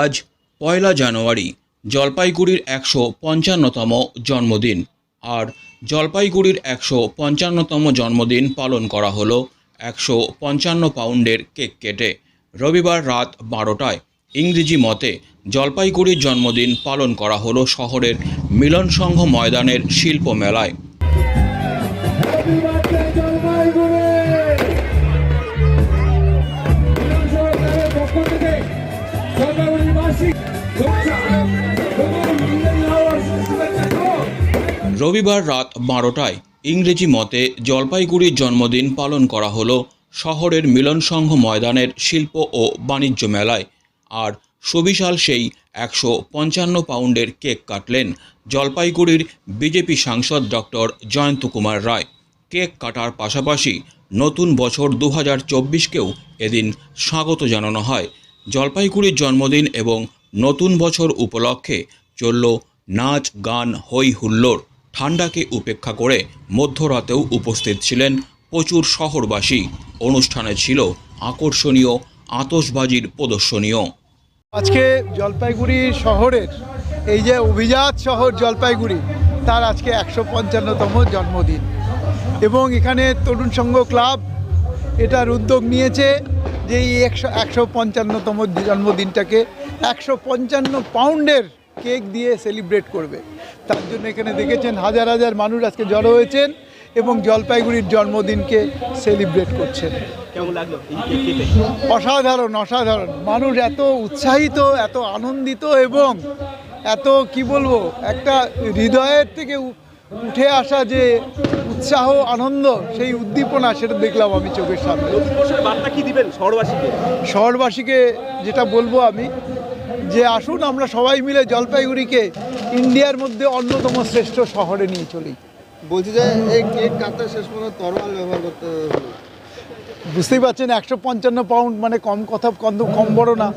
আজ পয়লা জানুয়ারি, জলপাইগুড়ির একশো পঞ্চান্নতম জন্মদিন। আর জলপাইগুড়ির একশো পঞ্চান্নতম জন্মদিন পালন করা হলো একশো পঞ্চান্ন পাউন্ডের কেক কেটে। রবিবার রাত বারোটায় ইংরেজি মতে জলপাইগুড়ির জন্মদিন পালন করা হলো শহরের মিলন সংঘ ময়দানের শিল্প মেলায়। রবিবার রাত বারোটায় ইংরেজি মতে জলপাইগুড়ির জন্মদিন পালন করা হলো শহরের মিলন সংঘ ময়দানের শিল্প ও বাণিজ্য মেলায়। আর সুবিশাল সেই একশো পঞ্চান্ন পাউন্ডের কেক কাটলেন জলপাইগুড়ির বিজেপি সাংসদ ডক্টর জয়ন্ত কুমার রায়। কেক কাটার পাশাপাশি নতুন বছর দু হাজার চব্বিশকেও এদিন স্বাগত জানানো হয়। জলপাইগুড়ির জন্মদিন এবং নতুন বছর উপলক্ষে চলল নাচ, গান হই হুল্লোড়। ঠান্ডাকে উপেক্ষা করে মধ্যরাতেও উপস্থিত ছিলেন প্রচুর শহরবাসী। অনুষ্ঠানে ছিল আকর্ষণীয় আতসবাজির প্রদর্শনীয় আজকে জলপাইগুড়ি শহরের এই যে অভিজাত শহর জলপাইগুড়ি, তার আজকে একশো পঞ্চান্নতম জন্মদিন। এবং এখানে তরুণ সংঘ ক্লাব এটার উদ্যোগ নিয়েছে। যে এই একশো একশো পঞ্চান্নতম জন্মদিনটাকে একশো পঞ্চান্ন পাউন্ডের কেক দিয়ে সেলিব্রেট করবে। তার জন্য এখানে দেখেছেন হাজার হাজার মানুষ আজকে জড়ো হয়েছেন এবং জলপাইগুড়ির জন্মদিনকে সেলিব্রেট করছেন। অসাধারণ অসাধারণ। মানুষ এত উৎসাহিত এত আনন্দিত এবং এত কি বলব একটা হৃদয়ের থেকে উঠে আসা যে উৎসাহ আনন্দ সেই উদ্দীপনা সেটা দেখলাম আমি চোখের সামনে। কি দিবেন শহরবাসীকে? শহরবাসীকে যেটা বলব আমি যে আসুন আমরা সবাই মিলে জলপাইগুড়িকে ইন্ডিয়ার মধ্যে অন্যতম শ্রেষ্ঠ শহরে নিয়ে চলি। বলছি যে এই কেক কাটতে শেষ পর্যন্ত তরোয়াল ব্যবহার করতে বুঝতেই পারছেন একশো পঞ্চান্ন পাউন্ড মানে কম কথা কম কম বড় না।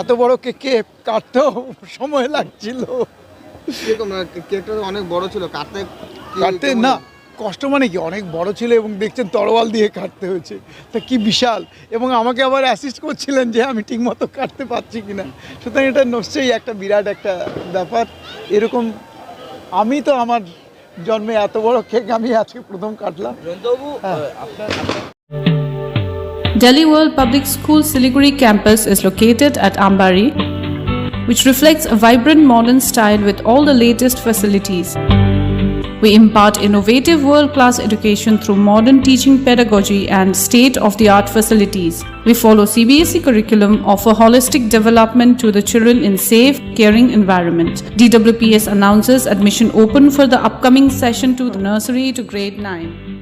এত বড় কেকে কাটতেও সময় লাগছিল। কেকটা অনেক বড় ছিল কাটতে না কষ্ট মানে কি? অনেক বড় ছিল এবং দেখছেন তরোয়াল দিয়ে কাটতে হয়েছে। তা কি বিশাল। এবং আমাকে আবার অ্যাসিস্ট করছিলেন যে আমি ঠিকমতো কাটতে পারছি কি না সুতরাং এটা নিশ্চয়ই একটা বিরাট একটা ব্যাপার। এরকম আমি তো আমার জন্মে এত বড় কেক আমি আজকে প্রথম কাটলাম। হ্যাঁ। Delhi World Public School Siliguri campus is located at Ambari, which reflects a vibrant modern style with all the latest facilities. We impart innovative world class education through modern teaching pedagogy and state of the art facilities. We follow CBSE curriculum, offer holistic development to the children in safe, caring environment. DWPS announces admission open for the upcoming session to the nursery to grade 9.